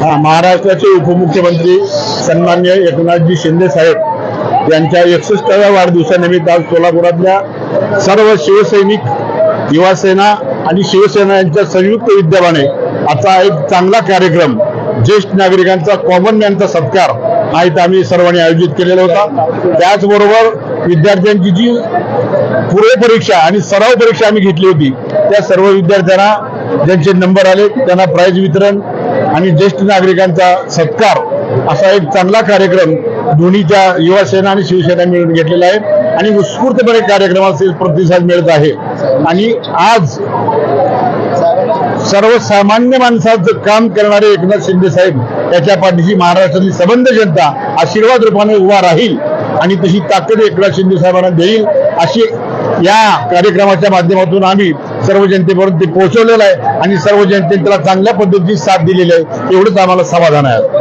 हा, महाराष्ट्राचे उपमुख्यमंत्री सन्मान्य एकनाथजी शिंदे साहेब यांच्या एकसष्टाव्या वाढदिवसानिमित्त आज सोलापुरातल्या सर्व शिवसैनिक युवासेना आणि शिवसेना यांच्या संयुक्त विद्यमाने आता एक चांगला कार्यक्रम ज्येष्ठ नागरिकांचा कॉमन मॅनचा सत्कार हा इथं आम्ही सर्वांनी आयोजित केलेला होता. त्याचबरोबर विद्यार्थ्यांची जी पूर्वपरीक्षा आणि सराव परीक्षा आम्ही घेतली होती त्या सर्व विद्यार्थ्यांना ज्यांचे नंबर आले त्यांना प्राईज वितरण आणि ज्येष्ठ नागरिकांचा सत्कार असा एक चांगला कार्यक्रम दोन्हीच्या युवासेना आणि शिवसेना मिळून घेतलेला आहे. आणि उत्स्फूर्तपणे कार्यक्रमाचे प्रतिसाद मिळत आहे. आणि आज सर्वसामान्य माणसाचं काम करणारे एकनाथ शिंदे साहेब याच्या पाठीशी महाराष्ट्रातली सबंध जनता आशीर्वाद रूपाने उभा राहील आणि तशी ताकद एकनाथ शिंदे साहेबांना देईल अशी या कार्यक्रमाच्या माध्यमातून आम्ही सर्व जनतेपर्यंत ते पोहोचवलेलं आहे आणि सर्व जनतेने त्याला चांगल्या पद्धतीची साथ दिलेली आहे. एवढंच आम्हाला समाधान आहे.